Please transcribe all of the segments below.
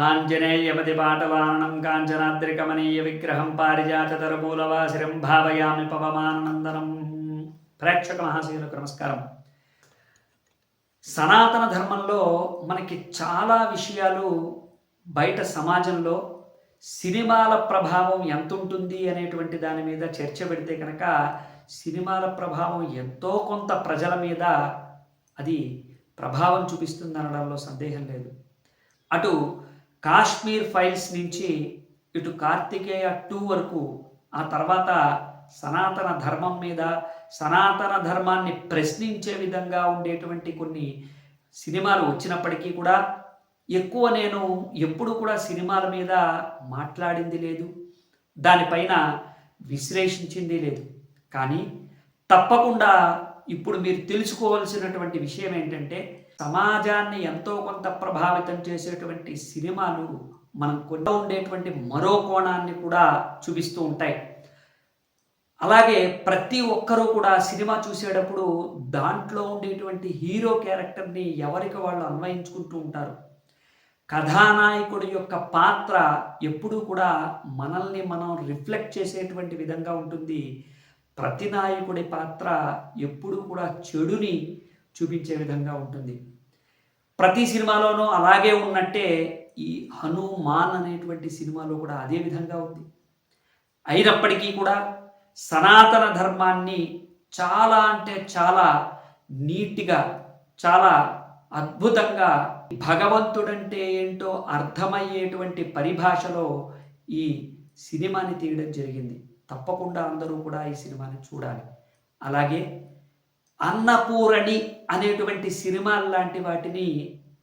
ఆంజనేయపతి పాటవాననం కాంచనాద్రికమనీయ విగ్రహం పారిజాతరమూలవాసిరం భావయామి పవమానందనం ప్రేక్షక మహాశీలకు నమస్కారం సనాతన ధర్మంలో మనకి చాలా విషయాలు బయట సమాజంలో సినిమాల ప్రభావం ఎంత ఉంటుంది అనేటువంటి దాని మీద చర్చ పెడితే కనుక సినిమాల ప్రభావం ఎంతో కొంత ప్రజల మీద అది ప్రభావం చూపిస్తుంది అనడంలో సందేహం లేదు. అటు కాశ్మీర్ ఫైల్స్ నుంచి ఇటు కార్తికేయ టూ వరకు ఆ తర్వాత సనాతన ధర్మం మీద సనాతన ధర్మాన్ని ప్రశ్నించే విధంగా ఉండేటువంటి కొన్ని సినిమాలు వచ్చినప్పటికీ కూడా ఎక్కువ నేను ఎప్పుడు కూడా సినిమాల మీద మాట్లాడింది లేదు. దానిపైన విశ్లేషించింది లేదు. కానీ తప్పకుండా ఇప్పుడు మీరు తెలుసుకోవాల్సినటువంటి విషయం ఏంటంటే సమాజాన్ని ఎంతో కొంత ప్రభావితం చేసేటువంటి సినిమాలు మనం కొంత ఉండేటువంటి మరో కోణాన్ని కూడా చూపిస్తూ ఉంటాయి. అలాగే ప్రతి ఒక్కరూ కూడా సినిమా చూసేటప్పుడు దాంట్లో ఉండేటువంటి హీరో క్యారెక్టర్ని ఎవరికి వాళ్ళు అన్వయించుకుంటూ ఉంటారు. కథానాయకుడి యొక్క పాత్ర ఎప్పుడూ కూడా మనల్ని మనం రిఫ్లెక్ట్ చేసేటువంటి విధంగా ఉంటుంది. ప్రతి నాయకుడి పాత్ర ఎప్పుడూ కూడా చెడుని చూపించే విధంగా ఉంటుంది. ప్రతి సినిమాలోనూ అలాగే ఉన్నట్టే ఈ హనుమాన్ అనేటువంటి సినిమాలో కూడా అదే విధంగా ఉంది. అయినప్పటికీ కూడా సనాతన ధర్మాన్ని చాలా అంటే చాలా నీట్గా చాలా అద్భుతంగా భగవంతుడంటే ఏంటో అర్థమయ్యేటువంటి పరిభాషలో ఈ సినిమాని తీయడం జరిగింది. తప్పకుండా అందరూ కూడా ఈ సినిమాని చూడాలి. అలాగే అన్నపూరణి అనేటువంటి సినిమాల లాంటి వాటిని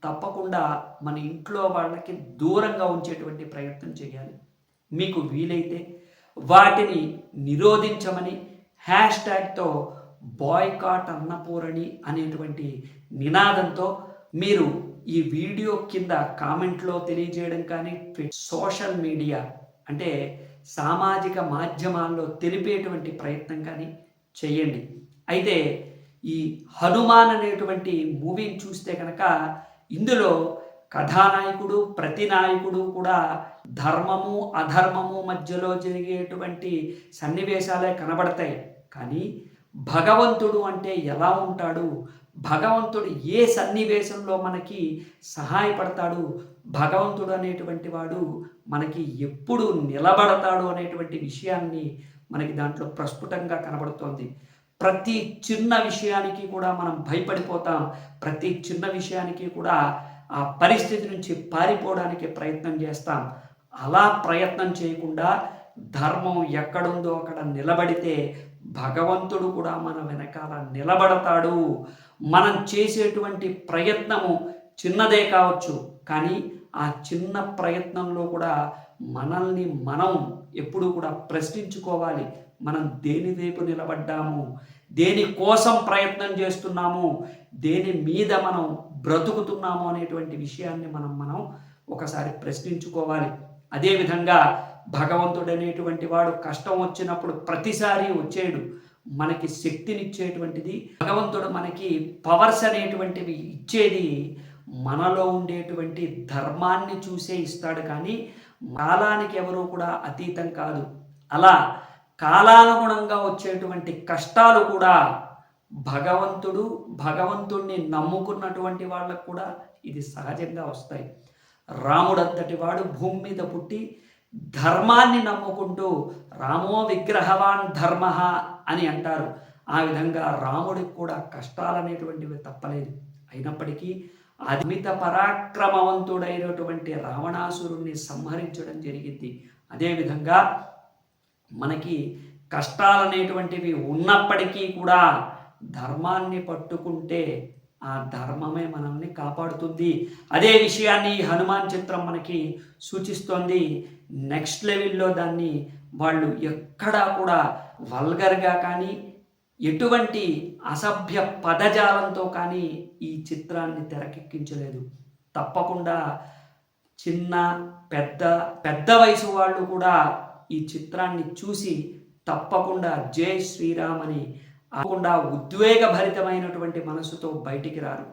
తప్పకుండా మన ఇంట్లో వాళ్ళకి దూరంగా ఉంచేటువంటి ప్రయత్నం చేయాలి. మీకు వీలైతే వాటిని నిరోధించమని హ్యాష్ ట్యాగ్తో బాయ్కాట్ అన్నపూరణి అనేటువంటి నినాదంతో మీరు ఈ వీడియో కింద కామెంట్లో తెలియజేయడం కానీ సోషల్ మీడియా అంటే సామాజిక మాధ్యమాల్లో తెలిపేటువంటి ప్రయత్నం కానీ చేయండి. అయితే ఈ హనుమాన్ అనేటువంటి మూవీని చూస్తే కనుక ఇందులో కథానాయకుడు ప్రతి నాయకుడు కూడా ధర్మము అధర్మము మధ్యలో జరిగేటువంటి సన్నివేశాలే కనబడతాయి. కానీ భగవంతుడు అంటే ఎలా ఉంటాడు? భగవంతుడు ఏ సన్నివేశంలో మనకి సహాయపడతాడు? భగవంతుడు అనేటువంటి వాడు మనకి ఎప్పుడు నిలబడతాడు అనేటువంటి విషయాన్ని మనకి దాంట్లో ప్రస్ఫుటంగా కనబడుతోంది. ప్రతి చిన్న విషయానికి కూడా మనం భయపడిపోతాం. ప్రతి చిన్న విషయానికి కూడా ఆ పరిస్థితి నుంచి పారిపోవడానికి ప్రయత్నం చేస్తాం. అలా ప్రయత్నం చేయకుండా ధర్మం ఎక్కడుందో అక్కడ నిలబడితే భగవంతుడు కూడా మన వెనకాల నిలబడతాడు. మనం చేసేటువంటి ప్రయత్నము చిన్నదే కావచ్చు కానీ ఆ చిన్న ప్రయత్నంలో కూడా మనల్ని మనం ఎప్పుడు కూడా ప్రశ్నించుకోవాలి. మనం దేని వైపు నిలబడ్డాము? దేని కోసం ప్రయత్నం చేస్తున్నాము? దేని మీద మనం బ్రతుకుతున్నాము అనేటువంటి విషయాన్ని మనం మనం ఒకసారి ప్రశ్నించుకోవాలి. అదేవిధంగా భగవంతుడు అనేటువంటి వాడు కష్టం వచ్చినప్పుడు ప్రతిసారి వచ్చేడు మనకి శక్తినిచ్చేటువంటిది భగవంతుడు మనకి పవర్స్ అనేటువంటివి ఇచ్చేది మనలో ఉండేటువంటి ధర్మాన్ని చూసే ఇస్తాడు కానీ కాలానికి ఎవరూ కూడా అతీతం కాదు. అలా కాలానుగుణంగా వచ్చేటువంటి కష్టాలు కూడా భగవంతుడు భగవంతుణ్ణి నమ్ముకున్నటువంటి వాళ్ళకు కూడా ఇది సహజంగా వస్తాయి. రాముడంతటి వాడు భూమి మీద పుట్టి ధర్మాన్ని నమ్ముకుంటూ రామో విగ్రహవాన్ ధర్మ అని అంటారు. ఆ విధంగా రాముడికి కూడా కష్టాలనేటువంటివి తప్పలేదు. అయినప్పటికీ అమిత పరాక్రమవంతుడైనటువంటి రావణాసురుణ్ణి సంహరించడం జరిగింది. అదేవిధంగా మనకి కష్టాలనేటువంటివి ఉన్నప్పటికీ కూడా ధర్మాన్ని పట్టుకుంటే ఆ ధర్మమే మనల్ని కాపాడుతుంది. అదే విషయాన్ని హనుమాన్ చిత్రం మనకి సూచిస్తోంది. నెక్స్ట్ లెవెల్లో దాన్ని వాళ్ళు ఎక్కడా కూడా వల్గర్గా కానీ ఎటువంటి అసభ్య పదజాలంతో కానీ ఈ చిత్రాన్ని తెరకెక్కించలేదు. తప్పకుండా చిన్న పెద్ద పెద్ద వయసు వాళ్ళు కూడా ఈ చిత్రాన్ని చూసి తప్పకుండా జై శ్రీరామ్ అని కాకుండా ఉద్వేగభరితమైనటువంటి మనసుతో బయటికి రారు.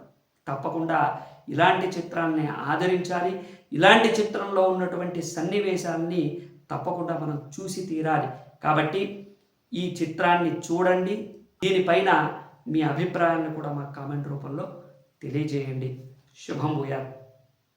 తప్పకుండా ఇలాంటి చిత్రాన్ని ఆదరించాలి. ఇలాంటి చిత్రంలో ఉన్నటువంటి సన్నివేశాన్ని తప్పకుండా మనం చూసి తీరాలి. కాబట్టి ఈ చిత్రాన్ని చూడండి. దీనిపైన మీ అభిప్రాయాన్ని కూడా మా కామెంట్ రూపంలో తెలియజేయండి. శుభం భూయాలు